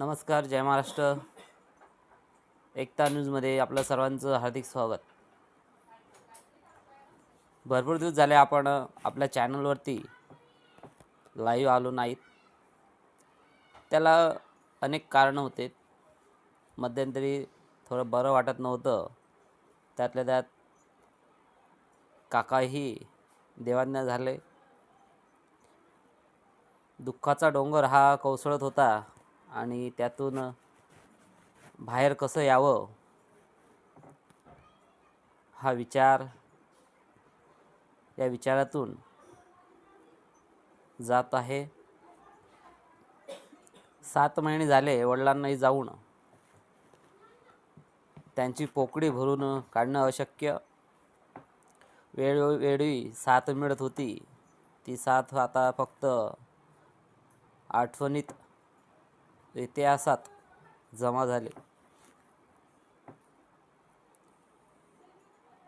नमस्कार जय महाराष्ट्र. एकता न्यूजमध्ये आपलं सर्वांचं हार्दिक स्वागत. भरपूर दिवस झाले आपण आपल्या चॅनलवरती लाईव्ह आलो नाहीत. त्याला अनेक कारणं होते. मध्यंतरी थोडं बरं वाटत नव्हतं. त्यातल्या त्यात काकाही देवाज्ञा झाले. दुःखाचा डोंगर हा कोसळत होता. आणि त्यातून बाहेर कसं यावं? हा विचार या विचारातून जात आहे. सात महिने झाले वडिलांनाही जाऊन त्यांची पोकळी भरून काढणं अशक्य. वेळोवेळी साथ मिळत होती. ती साथ आता फक्त आठवणीत इतिहासात जमा झाले.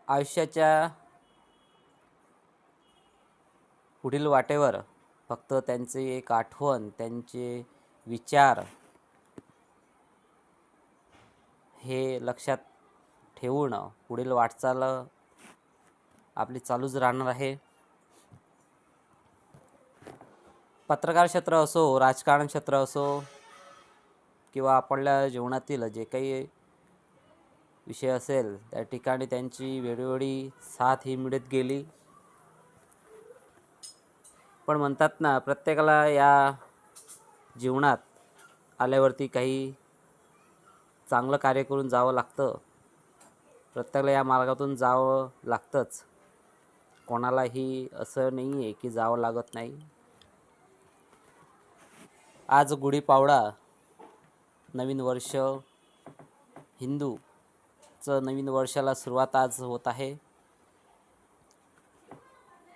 आयुष्याच्या पुढील वाटेवर फक्त त्यांचे एक आठवण त्यांचे विचार हे लक्षात ठेवून पुढील वाटचाल आपली चालूच राहणार आहे. पत्रकार क्षेत्र असो राजकारण क्षेत्र असो किंवा आपल्या जीवनातील जे काही विषय असेल त्या ठिकाणी त्यांची वेळोवेळी साथ ही मिळत गेली. पण म्हणतात ना प्रत्येकाला या जीवनात आल्यावरती काही चांगलं कार्य करून जावं लागतं. प्रत्येकाला या मार्गातून जावं लागतंच. कोणालाही असं नाही आहे की जावं लागत नाही. आज गुढीपावडा नवीन वर्ष हिंदूचं नवीन वर्षाला सुरुवात आज होत आहे.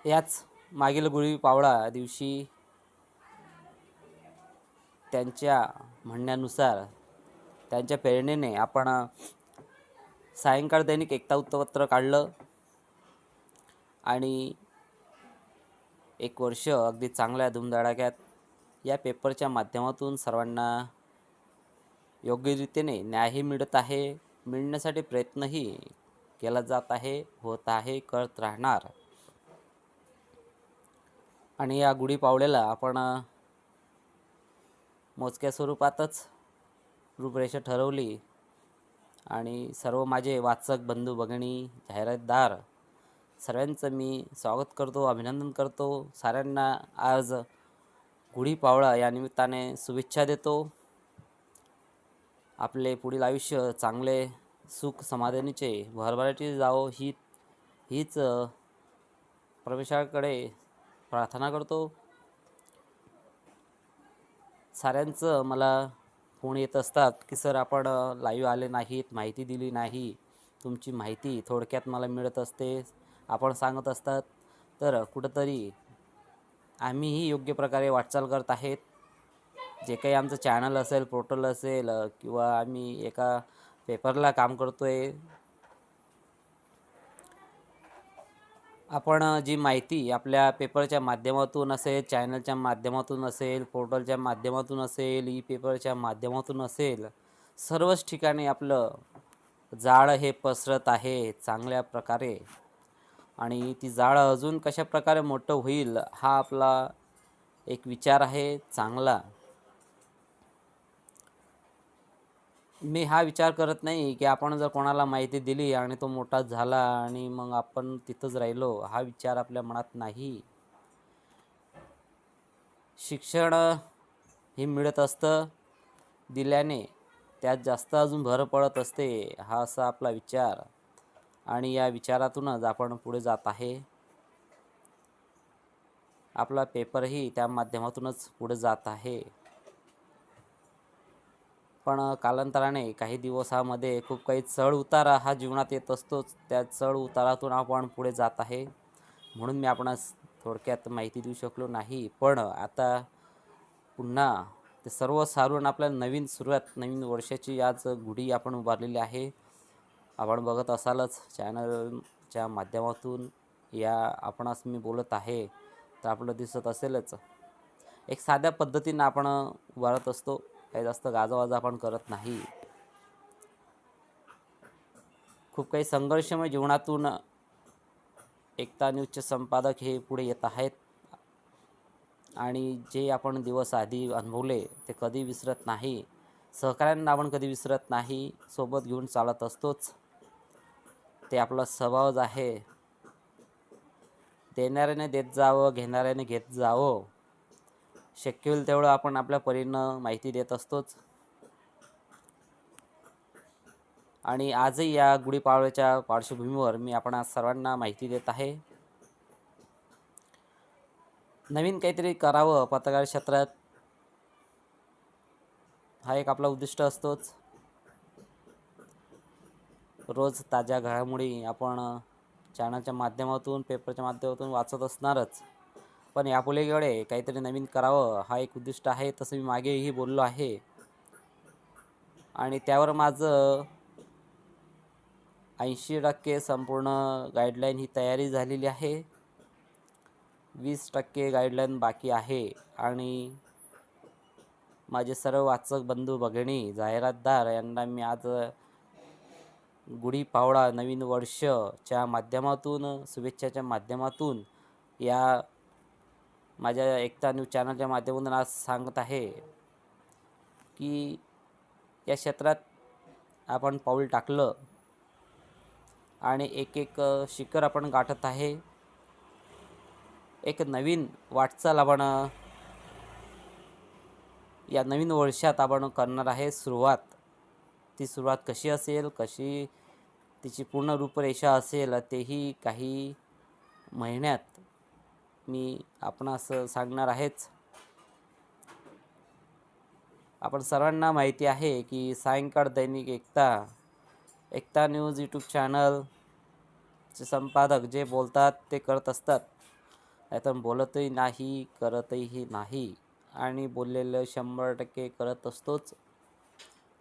याच मागील गुढीपावळा दिवशी त्यांच्या म्हणण्यानुसार त्यांच्या प्रेरणेने आपण सायंकाळ दैनिक एकता वृत्तपत्र काढलं आणि एक वर्ष अगदी चांगल्या धुमधडाक्यात या पेपरच्या माध्यमातून सर्वांना योग्यरीतीने न्यायही मिळत आहे. मिळण्यासाठी प्रयत्नही केला जात आहे होत आहे करत राहणार. आणि या गुढीपावड्याला आपण मोजक्या स्वरूपातच रूपरेषा ठरवली. आणि सर्व माझे वाचक बंधू भगिनी जाहिरातदार सर्वांचं मी स्वागत करतो अभिनंदन करतो. साऱ्यांना आज गुढीपावळा या निमित्ताने शुभेच्छा देतो. आपले पुढील आयुष्य चांगले सुख समाधानीचे भरभराटी जावो ही हीच परमेश्वराकडे प्रार्थना करतो. साऱ्यांचं मला फोन येत असतात की सर आपण लाईव्ह आले नाहीत माहिती दिली नाही. तुमची माहिती थोडक्यात मला मिळत असते आपण सांगत असतात. तर कुठंतरी आम्हीही योग्य प्रकारे वाटचाल करत आहेत. जे काही आमचं चॅनल असेल पोर्टल असेल किंवा आम्ही एका पेपरला काम करतो आहे आपण जी माहिती आपल्या पेपरच्या माध्यमातून असेल चॅनलच्या माध्यमातून असेल पोर्टलच्या माध्यमातून असेल ई पेपरच्या माध्यमातून असेल सर्वच ठिकाणी आपलं जाळं हे पसरत आहे चांगल्या प्रकारे. आणि ती जाळं अजून कशा प्रकारे मोठं होईल हा आपला एक विचार आहे चांगला. मी हा विचार करत नाही की आपण जर कोणाला माहिती दिली आणि तो मोठा झाला आणि मग आपण तिथंच राहिलो हा विचार आपल्या मनात नाही. शिक्षण हे मिळत असतं दिल्याने त्यात जास्त अजून भर पडत असते हा असा आपला विचार. आणि या विचारातूनच आपण पुढे जात आहे. आपला पेपरही त्या माध्यमातूनच पुढे जात आहे. पण कालांतराने काही दिवसामध्ये खूप काही चढ उतार हा जीवनात येत असतोच. त्या चढ उतारातून आपण पुढे जात आहे. म्हणून मी आपणास थोडक्यात माहिती देऊ शकलो नाही. पण आता पुन्हा ते सर्व सारून आपल्याला नवीन सुरुवात नवीन वर्षाची आज गुढी आपण उभारलेली आहे. आपण बघत असालच चॅनलच्या माध्यमातून या आपणास मी बोलत आहे तर आपलं दिसत असेलच. एक साध्या पद्धतीनं आपण उभारत असतो. काही जास्त गाजावाजा आपण करत नाही. खूप काही संघर्षमय जीवनातून एकता न्यूजचे संपादक हे पुढे येत आहेत. आणि जे आपण दिवस आधी अनुभवले ते कधी विसरत नाही. सहकाऱ्यांना आपण कधी विसरत नाही. सोबत घेऊन चालत असतोच. ते आपला स्वभावच आहे. देणाऱ्याने देत जावं घेणाऱ्याने घेत जावं. शक्य होईल तेवढं आपण आपल्या परीनं माहिती देत असतोच. आणि आजही या गुढीपाडव्याच्या पार्श्वभूमीवर मी आपण सर्वांना माहिती देत आहे. नवीन काहीतरी करावं पत्रकार क्षेत्रात हा एक आपला उद्दिष्ट असतोच. रोज ताज्या घडामोडी आपण चॅनलच्या माध्यमातून पेपरच्या माध्यमातून वाचत असणारच. पण यापुढेकडे काहीतरी नवीन करावं हा एक उद्दिष्ट आहे तसं मी मागेही बोललो आहे. आणि त्यावर माझं ऐंशी टक्के संपूर्ण गाईडलाईन ही तयारी झालेली आहे. वीस टक्के गाईडलाईन बाकी आहे. आणि माझे सर्व वाचक बंधू बघणी जाहिरातदार यांना मी आज गुढीपावडा नवीन वर्षच्या माध्यमातून शुभेच्छाच्या माध्यमातून या माझ्या एकता न्यूज चॅनलच्या माध्यमातून आज सांगत आहे की या क्षेत्रात आपण पाऊल टाकलं आणि एक एक शिखर आपण गाठत आहे. एक नवीन वाटचाल आपण या नवीन वर्षात आपण करणार आहे सुरुवात. ती सुरुवात कशी असेल कशी तिची पूर्ण रूपरेषा असेल तेही काही महिन्यात मी आपणास सांगणार आहेच. आपण सर्वांना माहिती आहे की सायंकाळ दैनिक एकता एकता न्यूज यूट्यूब चॅनलचे संपादक जे बोलतात ते करत असतात. नाहीतर बोलतही नाही करतही नाही आणि बोललेलं शंभर टक्के करत असतोच.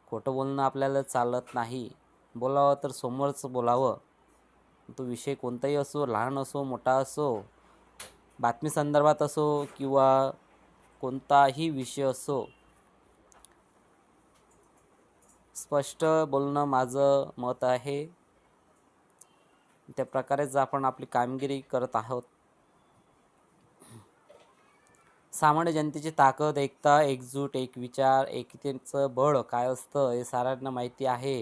खोटं बोलणं आपल्याला चालत नाही. बोलावं तर समोरच बोलावं. तो विषय कोणताही असो लहान असो मोठा असो बातमी संदर्भात असो किंवा कोणताही विषय असो स्पष्ट बोलणं माझं मत आहे. त्या प्रकारेच आपण आपली कामगिरी करत आहोत. सामान्य जनतेची ताकद एकता एकजूट एक विचार एकतेचं बळ काय असतं हे साऱ्यांना माहिती आहे.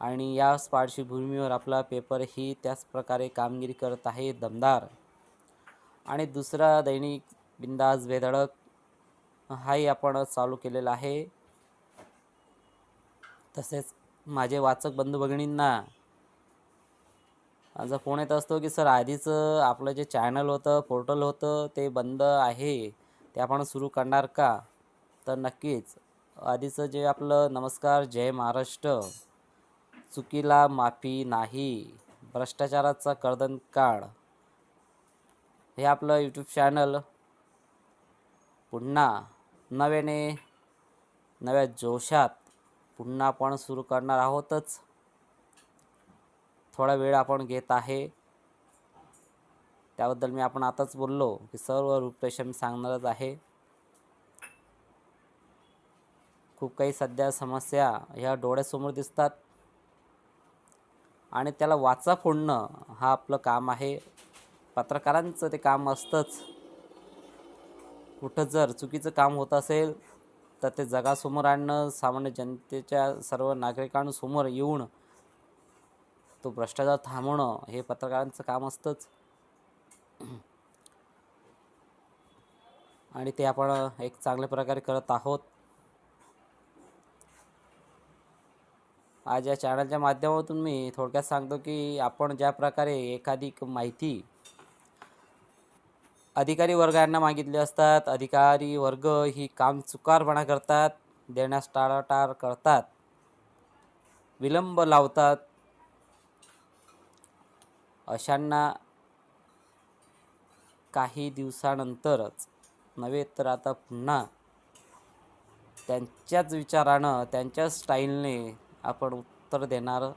आणि याच पार्श्वभूमीवर आपला पेपरही त्याच प्रकारे कामगिरी करत आहे दमदार. आणि दुसरा दैनिक बिंदास बेधडक हाही आपण चालू केलेला आहे. तसेच माझे वाचक बंधू भगिनींना माझा फोन येत असतो की सर आधीचं आपलं जे चॅनल होतं पोर्टल होतं ते बंद आहे. ते आपण सुरू करणार का? तर नक्कीच. आधीचं जे आपलं नमस्कार जय महाराष्ट्र. चुकीला माफी नाही. भ्रष्टाचाराचा कर्दन काढ. हे आपलं यूट्यूब चॅनल पुन्हा नव्याने नव्या जोशात पुन्हा आपण सुरू करणार आहोतच. थोडा वेळ आपण घेत आहे. त्याबद्दल मी आपण आताच बोललो की सर्व रूपरेषा मी सांगणारच आहे. खूप काही सध्या समस्या ह्या डोळ्यासमोर दिसतात. आणि त्याला वाचा फोडणं हा आपलं काम आहे. पत्रकारांचं ते काम असतंच. कुठं जर चुकीचं काम होत असेल तर ते जगासमोर आणणं सामान्य जनतेच्या सर्व नागरिकांसमोर येऊन तो भ्रष्टाचार थांबवणं हे पत्रकारांचं काम असतंच. आणि ते आपण एक चांगल्या प्रकारे करत आहोत. आज या चॅनलच्या माध्यमातून मी थोडक्यात सांगतो की आपण ज्या प्रकारे एखादी माहिती अधिकारी वर्गांना मागितले असतात. अधिकारी वर्ग ही काम चुकारपणा करतात देण्यास टाळाटाळ करतात. विलंब लावतात. अशांना काही दिवसानंतरच नव्हे तर आता पुन्हा त्यांच्याच विचारानं त्यांच्याच स्टाईलने आपण उत्तर देणार.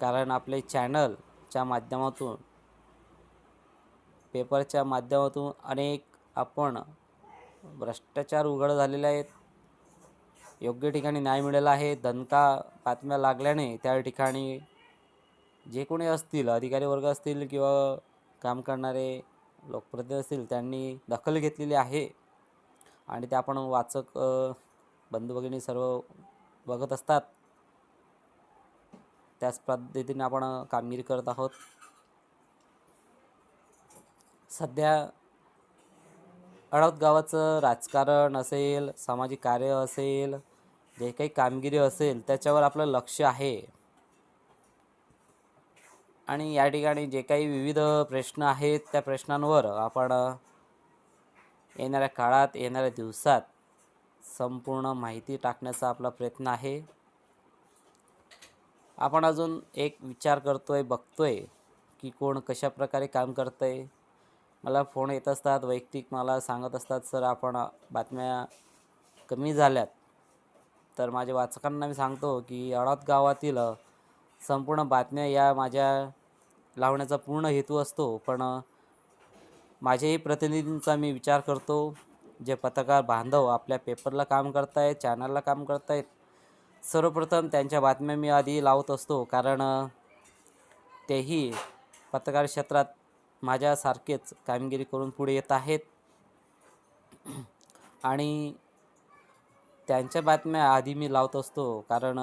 कारण आपले चॅनलच्या माध्यमातून पेपरच्या माध्यमातून अनेक आपण भ्रष्टाचार उघड झालेले आहेत. योग्य ठिकाणी न्याय मिळाला आहे. दणका बातम्या लागल्याने त्या ठिकाणी जे कोणी असतील अधिकारी वर्ग असतील किंवा काम करणारे लोकप्रतिनिधी असतील त्यांनी दखल घेतलेली आहे. आणि ते आपण वाचक बंधू भगिनी सर्व बघत असतात. त्याच पद्धतीने आपण कामगिरी करत आहोत. सध्या अडद गावाचं राजकारण असेल सामाजिक कार्य असेल जे काही कामगिरी असेल त्याच्यावर आपलं लक्ष आहे. आणि या ठिकाणी जे काही विविध प्रश्न आहेत त्या प्रश्नांवर आपण येणाऱ्या काळात येणाऱ्या दिवसात संपूर्ण माहिती टाकण्याचा आपला प्रयत्न आहे. आपण अजून एक विचार करतो आहे बघतो आहे की कोण कशा प्रकारे काम आहे मला फोन येत असतात वैयक्तिक मला सांगत असतात सर आपण बातम्या कमी झाल्यात. तर माझ्या वाचकांना मी सांगतो की अडद गावातील संपूर्ण बातम्या या माझ्या लावण्याचा पूर्ण हेतू असतो. पण माझ्याही प्रतिनिधींचा मी विचार करतो जे पत्रकार बांधव आपल्या पेपरला काम करतायत चॅनलला काम करतायत सर्वप्रथम त्यांच्या बातम्या मी आधी लावत असतो. कारण तेही पत्रकार क्षेत्रात माझ्यासारखेच कामगिरी करून पुढे येत आहेत. आणि त्यांच्या बातम्या आधी मी लावत असतो कारण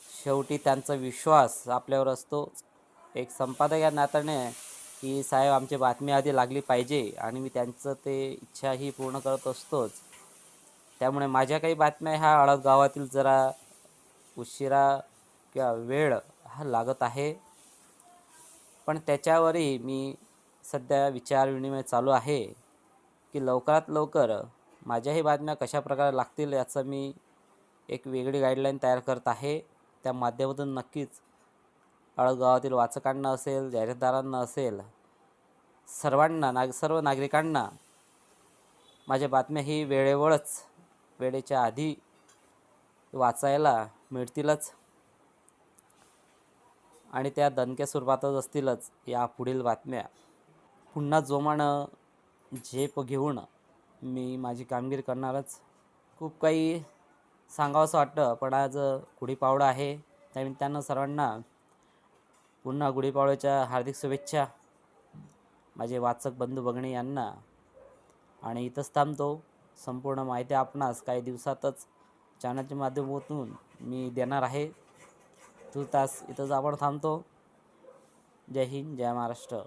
शेवटी त्यांचा विश्वास आपल्यावर असतो. एक संपादक या नात्याने की साहेब आमची बातमी आधी लागली पाहिजे आणि मी त्यांचं ते इच्छाही पूर्ण करत असतोच. त्यामुळे माझ्या काही बातम्या ह्या आळद गावातील जरा उशिरा किंवा वेळ हा लागत आहे. पण त्याच्यावरही मी सध्या विचारविनिमय चालू आहे की लवकरात लवकर माझ्याही बातम्या कशा प्रकारे लागतील याचं मी एक वेगळी गाईडलाईन तयार करत आहे. त्या माध्यमातून नक्कीच अळगावातील वाचकांना असेल जाहिरातदारांना असेल सर्वांना नाग सर्व नागरिकांना माझ्या बातम्या ही वेळेवरच वेळेच्या आधी वाचायला मिळतीलच. आणि त्या दणक्या स्वरूपातच असतीलच या पुढील बातम्या. पुन्हा जोमानं झेप घेऊन मी माझी कामगिरी करणारच. खूप काही सांगावंसं वाटतं पण आज गुढीपावडा आहे. त्यानिमित्तानं सर्वांना पुन्हा गुढीपावड्याच्या हार्दिक शुभेच्छा. माझे वाचक बंधू बघणे यांना. आणि इथंच थांबतो. संपूर्ण माहिती आपणास काही दिवसातच चॅनलच्या माध्यमातून मी देणार आहे. तू तास इथंच आपण थांबतो जय हिंद जय महाराष्ट्र